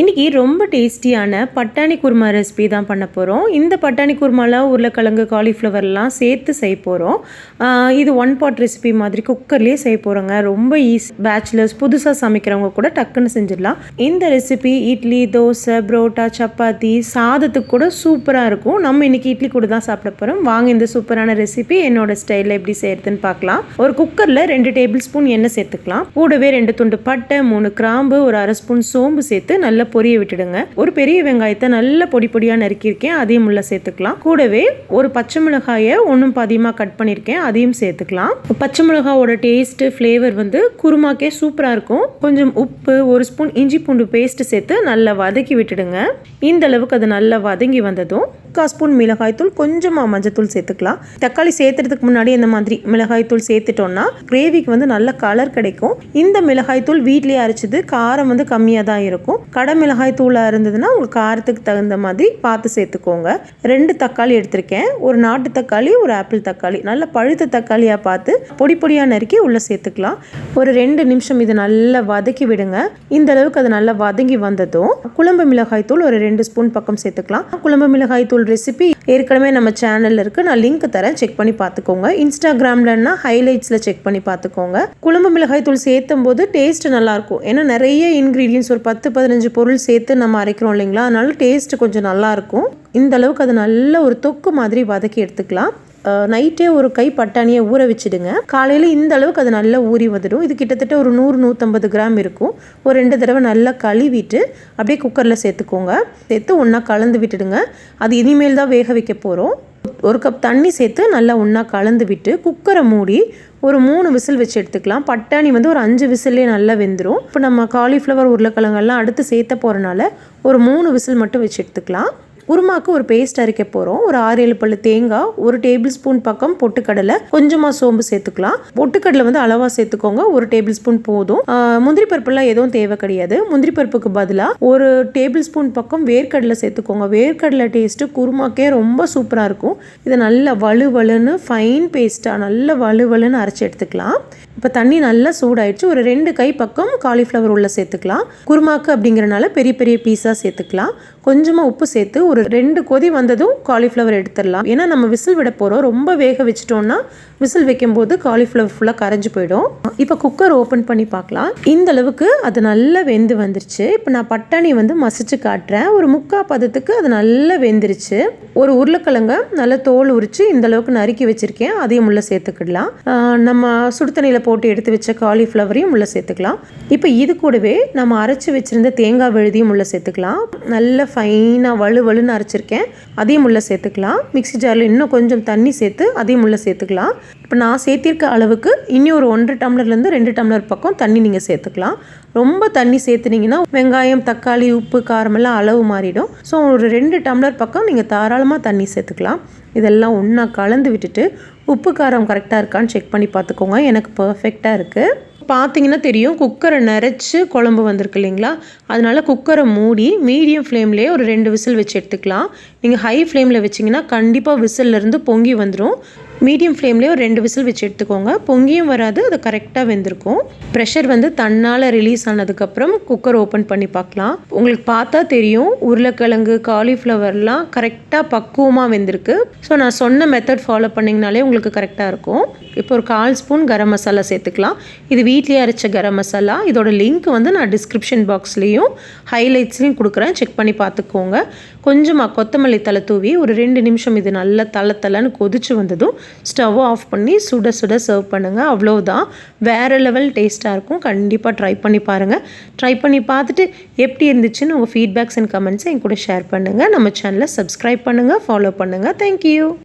இன்றைக்கி ரொம்ப டேஸ்டியான பட்டாணி குருமா ரெசிபி தான் பண்ண போகிறோம் இந்த பட்டாணி குருமாலாம் உருளைக்கிழங்கு காலிஃப்ளவர்லாம் சேர்த்து செய்ய போகிறோம் இது ஒன் பாட் ரெசிபி மாதிரி குக்கர்லேயே செய்ய போகிறோங்க ரொம்ப ஈஸி பேச்சுலர்ஸ் புதுசாக சமைக்கிறவங்க கூட டக்குன்னு செஞ்சிடலாம். இந்த ரெசிபி இட்லி தோசை புரோட்டா சப்பாத்தி சாதத்துக்கு கூட சூப்பராக இருக்கும். நம்ம இன்றைக்கி இட்லி கூட தான் சாப்பிட போகிறோம் வாங்க இந்த சூப்பரான ரெசிபி என்னோட ஸ்டைலில் எப்படி செய்யறதுன்னு பார்க்கலாம். ஒரு குக்கரில் ரெண்டு டேபிள் ஸ்பூன் எண்ணெய் சேர்த்துக்கலாம். கூடவே ரெண்டு துண்டு பட்டை மூணு கிராம்பு ஒரு அரை ஸ்பூன் சோம்பு சேர்த்து நல்லா பொரிய விட்டுடுங்க. ஒரு பெரிய வெங்காயத்தை நல்ல பொடி பொடியாக நறுக்கியிருக்கேன். அதையும் உள்ள சேர்த்துக்கலாம். கூடவே ஒரு பச்சை மிளகாயை ஒன்றும் பாதியமாக கட் பண்ணியிருக்கேன். அதையும் சேர்த்துக்கலாம். பச்சை மிளகாவோட டேஸ்ட்டு ஃப்ளேவர் வந்து குருமாக்கே சூப்பராக இருக்கும். கொஞ்சம் உப்பு ஒரு ஸ்பூன் இஞ்சி பூண்டு பேஸ்ட் சேர்த்து நல்லா வதக்கி விட்டுடுங்க. இந்த அளவுக்கு அது நல்லா வதங்கி வந்ததும் முக்கால் ஸ்பூன் மிளகாய்த்தூள் கொஞ்சமாக மஞ்சத்தூள் சேர்த்துக்கலாம். தக்காளி சேர்த்துறதுக்கு முன்னாடி இந்த மாதிரி மிளகாய்த்தூள் சேர்த்துட்டோம்னா கிரேவிக்கு வந்து நல்ல கலர் கிடைக்கும். இந்த மிளகாய்த்தூள் வீட்லேயே அரைச்சது காரம் வந்து கம்மியாக தான் இருக்கும். கடை மிளகாய் தூளாக இருந்ததுன்னா உங்களுக்கு காரத்துக்கு தகுந்த மாதிரி பார்த்து சேர்த்துக்கோங்க. ரெண்டு தக்காளி எடுத்திருக்கேன். ஒரு நாட்டு தக்காளி ஒரு ஆப்பிள் தக்காளி. நல்ல பழுத்த தக்காளியாக பார்த்து பொடி பொடியாக நறுக்கி உள்ளே சேர்த்துக்கலாம். ஒரு ரெண்டு நிமிஷம் இதை நல்லா வதக்கி விடுங்க. இந்த அளவுக்கு அது நல்லா வதங்கி வந்ததும் குழம்பு மிளகாய் தூள் ஒரு ரெண்டு ஸ்பூன் பக்கம் சேர்த்துக்கலாம். குழம்பு மிளகாய் தூள் ரெசிபி ஏற்கனவே நம்ம சேனலில் இருக்குது நான் லிங்க் தரேன். செக் பண்ணி பார்த்துக்கோங்க. இன்ஸ்டாகிராம்லன்னா ஹைலைட்ஸில் செக் பண்ணி பார்த்துக்கோங்க. குழம்பு மிளகாய் தூள் சேர்த்தும் போது டேஸ்ட் நல்லாயிருக்கும். ஏன்னா நிறைய இன்க்ரீடியன்ஸ் ஒரு பத்து பதினஞ்சு பொருள் சேர்த்து நம்ம அரைக்கிறோம் இல்லைங்களா? அதனால டேஸ்ட் கொஞ்சம் நல்லாயிருக்கும். இந்த அளவுக்கு அது நல்ல ஒரு தொக்கு மாதிரி வதக்கி எடுத்துக்கலாம். நைட்டே ஒரு கை பட்டாணியை ஊற வச்சுடுங்க. காலையில் இந்த அளவுக்கு அது நல்லா ஊறி வந்துடும். இது கிட்டத்தட்ட ஒரு நூறு நூற்றம்பது கிராம் இருக்கும். ஒரு ரெண்டு தடவை நல்லா கழுவிட்டு அப்படியே குக்கரில் சேர்த்துக்கோங்க. சேர்த்து ஒன்றா கலந்து விட்டுடுங்க. அது இனிமேல் தான் வேக வைக்க போகிறோம் ஒரு கப் தண்ணி சேர்த்து நல்லா ஒன்றா கலந்து விட்டு குக்கரை மூடி ஒரு மூணு விசில் வச்சு எடுத்துக்கலாம். பட்டாணி வந்து ஒரு அஞ்சு விசில்லே நல்லா வெந்துடும் இப்போ நம்ம காலிஃப்ளவர் உருளைக்கிழங்கெல்லாம் அடுத்து சேர்த்த போகிறனால ஒரு மூணு விசில் மட்டும் வச்சு எடுத்துக்கலாம். குருமாக்கு ஒரு பேஸ்ட் அரைக்க போகிறோம் ஒரு ஆறு ஏழு பல்லு தேங்காய் ஒரு டேபிள் ஸ்பூன் பக்கம் பொட்டுக்கடலை. கொஞ்சமாக சோம்பு சேர்த்துக்கலாம். பொட்டுக்கடலை வந்து அளவாக சேர்த்துக்கோங்க. ஒரு டேபிள் ஸ்பூன் போதும். முந்திரி பருப்புலாம் எதுவும் தேவை கிடையாது. முந்திரி பருப்புக்கு பதிலாக ஒரு டேபிள் ஸ்பூன் பக்கம் வேர்க்கடலை சேர்த்துக்கோங்க. வேர்க்கடலை டேஸ்ட்டு குருமாக்கே ரொம்ப சூப்பராக இருக்கும். இதை நல்லா வலு வலுன்னு ஃபைன் பேஸ்ட்டாக நல்ல வலு வலுன்னு அரைச்சி எடுத்துக்கலாம். இப்போ தண்ணி நல்லா சூடாயிடுச்சு. ஒரு ரெண்டு கை பக்கம் காலிஃப்ளவர் உள்ளே சேர்த்துக்கலாம். குருமாக்கு அப்படிங்கிறனால பெரிய பெரிய பீஸாக சேர்த்துக்கலாம். கொஞ்சமாக உப்பு சேர்த்து ஒரு ரெண்டு கொதி வந்ததும் காலிஃப்ளவர் எடுத்துடலாம். ஏன்னா நம்ம விசில் விட போகிறோம் ரொம்ப வேக வச்சிட்டோம்னா விசில் வைக்கும்போது காலிஃப்ளவர் ஃபுல்லாக கரைஞ்சி போயிடும். இப்போ குக்கர் ஓப்பன் பண்ணி பார்க்கலாம். இந்த அளவுக்கு அது நல்லா வெந்து வந்துருச்சு. இப்போ நான் பட்டாணி வந்து மசிச்சு காட்டுறேன். ஒரு முக்கா பதத்துக்கு அது நல்லா வெந்துருச்சு. ஒரு உருளைக்கிழங்க நல்லா தோல் உரித்து இந்த அளவுக்கு நறுக்கி வச்சிருக்கேன். அதையும் உள்ள சேர்த்துக்கிடலாம். நம்ம சுடுதண்ணியில் போட்டு எடுத்து வச்ச காலிஃப்ளவரையும் உள்ளே சேர்த்துக்கலாம். இப்போ இது கூடவே நம்ம அரைச்சி வச்சுருந்த தேங்காய் விழுதியும் உள்ளே சேர்த்துக்கலாம். நல்ல ஃபைனாக வலு வலுன்னு அரைச்சிருக்கேன். அதையும் உள்ளே சேர்த்துக்கலாம். மிக்சி ஜாரில் இன்னும் கொஞ்சம் தண்ணி சேர்த்து அதையும் உள்ளே சேர்த்துக்கலாம். இப்போ நான் சேர்த்திருக்க அளவுக்கு இனி ஒரு ஒன்றரை டம்ளர்லேருந்து ரெண்டு டம்ளர் பக்கம் தண்ணி நீங்கள் சேர்த்துக்கலாம். ரொம்ப தண்ணி சேர்த்துனீங்கன்னா வெங்காயம் தக்காளி உப்பு காரமெல்லாம் அளவு மாறிடும். ஸோ ஒரு ரெண்டு டம்ளர் பக்கம் நீங்கள் தாராளமாக தண்ணி சேர்த்துக்கலாம். இதெல்லாம் ஒன்றா கலந்து விட்டுட்டு உப்பு காரம் கரெக்டாக இருக்கான்னு செக் பண்ணி பார்த்துக்கோங்க. எனக்கு பர்ஃபெக்டாக இருக்குது பார்த்தீங்கன்னா தெரியும் குக்கரை நிறச்சி குழம்பு வந்திருக்கு இல்லைங்களா? அதனால் குக்கரை மூடி மீடியம் ஃப்ளேம்லேயே ஒரு ரெண்டு விசில் வச்சு எடுத்துக்கலாம். நீங்கள் ஹை ஃப்ளேமில் வச்சிங்கன்னா கண்டிப்பாக விசில்லேருந்து பொங்கி வந்துடும் மீடியம் ஃப்ளேம்லேயே ஒரு ரெண்டு விசில் வச்சு எடுத்துக்கோங்க. பொங்கியும் வராது அது கரெக்டாக வெந்திருக்கும். ப்ரெஷர் வந்து தன்னால் ரிலீஸ் ஆனதுக்கப்புறம் குக்கர் ஓப்பன் பண்ணி பார்க்கலாம். உங்களுக்கு பார்த்தா தெரியும் உருளைக்கிழங்கு காலிஃப்ளவர்லாம் கரெக்டாக பக்குவமாக வெந்திருக்கு. ஸோ நான் சொன்ன மெத்தட் ஃபாலோ பண்ணிங்கனாலே உங்களுக்கு கரெக்டாக இருக்கும். இப்போ ஒரு கால் ஸ்பூன் கரம் மசாலா சேர்த்துக்கலாம். இது வீட்லேயே அரைச்ச கரம் மசாலா. இதோட லிங்க் வந்து நான் டிஸ்கிரிப்ஷன் பாக்ஸ்லேயும் ஹைலைட்ஸ்லேயும் கொடுக்குறேன். செக் பண்ணி பார்த்துக்கோங்க. கொஞ்சமாக கொத்தமல்லி தலை தூவி ஒரு ரெண்டு நிமிஷம் இது நல்லா தலை தலைன்னு கொதிச்சு வந்ததும் ஸ்டவ் ஆஃப் பண்ணி சுட சுட சர்வ் பண்ணுங்கள் அவ்வளோதான் வேறு லெவல் டேஸ்ட்டாக இருக்கும். கண்டிப்பாக ட்ரை பண்ணி பாருங்கள் ட்ரை பண்ணி பார்த்துட்டு எப்படி இருந்துச்சுன்னு உங்கள் ஃபீட்பேக்ஸ் அண்ட் கமெண்ட்ஸை என் கூட ஷேர் பண்ணுங்கள் நம்ம சேனலை சப்ஸ்கிரைப் பண்ணுங்கள் ஃபாலோ பண்ணுங்கள் தேங்க்யூ